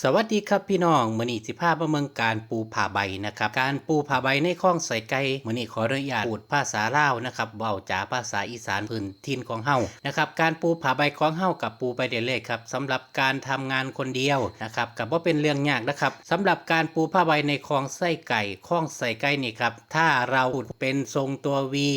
สวัสดีครับพี่น้องมื้อนี้สิพามาเมืองการปูผ่าใบนะครับ การปูผ่าใบในคลองใส่ไก่มื้อนี้ขออนุญาตพูดภาษาลาวนะครับเว้าจาภาษาอีสานพื้นถิ่นของเฮานะครับการปูผ่าใบของเฮากับปูไปเรื่ยครับสำหรับการทำงานคนเดียวนะครับกับว่าเป็นเรื่องยากนะครับสำหรับการปูผ้าใบในคลองไส้ไก่คลองใส่ไก่นี่ครับถ้าเราขุดเป็นทรงตัววี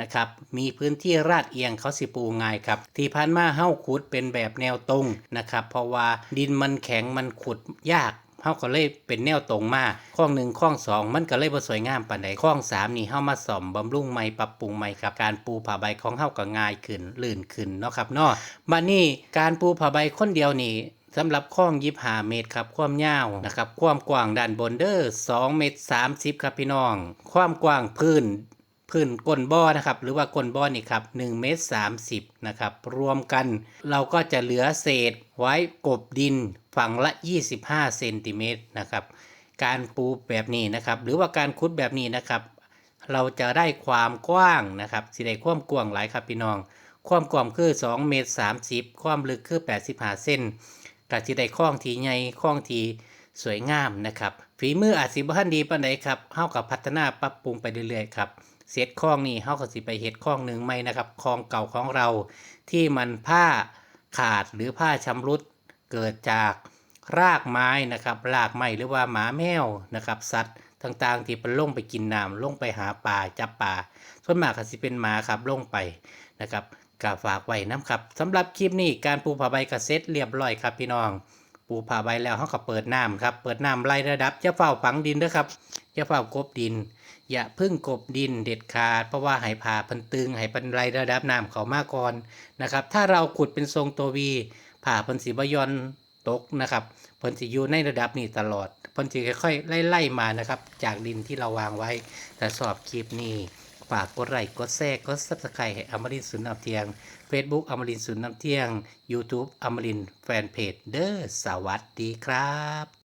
นะครับ มีพื้นที่ราดเอียงเขาสิปูง่ายครับ ที่พันมาเฮ้าขุดเป็นแบบแนวตรงนะครับ เพราะว่าดินมันแข็งมันขุดยากเฮาก็เลยเป็นแนวตรงมาข้องหนึ่งข้องสองมันก็เลยบ่สวยงามปานใดข้องสามนี่เฮามาซ่อมบำรุงใหม่ปรับปรุงใหม่ครับการปูผ้าใบของเฮาก็ง่ายขึ้นลื่นขึ้นเนาะครับเนาะบัดนี้การปูผ้าใบคนเดียวนี่สำหรับข้องยิบหาเมตรครับ ความยาวนะครับ ความกว้างด้านบนเด้อ2เมตร30 ครับพี่น้อง ความกว้างพื้น พื้นก้นบ่อนะครับ หรือว่าก้นบ่อนี่ครับ1เมตร30นะครับ รวมกันเราก็จะเหลือเศษไว้กบดินฝั่งละ 25เซนติเมตรนะครับ การปูแบบนี้นะครับ หรือว่าการคุดแบบนี้นะครับ เราจะได้ความกว้างนะครับสิได้ความกว้างหลายครับพี่น้อง ความกว้างคือ 2 เมตร 30 ความลึกคือ 85เซนก็สิได้ข้องทีใหญ่ข้องที สวยงามนะครับฝีมืออาจสิบ่ทันดีปานใดครับเฮากับพัฒนาปรับปรุงไปเรื่อยๆครับเซตข้องนี่เฮาก็สิไปเฮ็ดข้องหนึ่งไหมนะครับคลองเก่าของเรา ที่มันผ้าขาดหรือผ้าชำรุดเกิดจากรากไม้นะครับรากไม้หรือว่าหมาแมวนะครับสัตว์ต่างๆ ที่มันลงไปกินน้ำลงไปหาปลาจับปลาส่วนมากก็สิเป็นหมาครับลงไปนะครับก็ฝากไว้น้ำครับสำหรับคลิปนี้การปูผ้าใบกระเซ็ตเรียบร้อยครับพี่น้อง ปูผ้าใบแล้วเขาก็เปิดน้ำครับ เปิดน้ำไล่ระดับจะเฝ้าฝังดินเด้อครับจะเฝ้ากบดิน อย่าพึ่งกบดินเด็ดขาด เพราะว่าให้ผ่าพันตึงให้พันไรระดับน้ำเขามาก่อนนะครับ ถ้าเราขุดเป็นทรงตัววีผ่าพันสีบยอนตกนะครับพันสีอยู่ในระดับนี้ตลอดพันสีค่อยๆไล่ๆมานะครับ จากดินที่เราวางไว้ แต่สอบคลิปนี้ ฝากกดไลค์กดแชร์กดซับสไครต์ให้อมรินทร์สุนย์นำเทียง Facebook อมรินทร์สุนย์นำเที่ยง YouTube อมรินทร์แฟนเพจเด้อสวัสดีครับ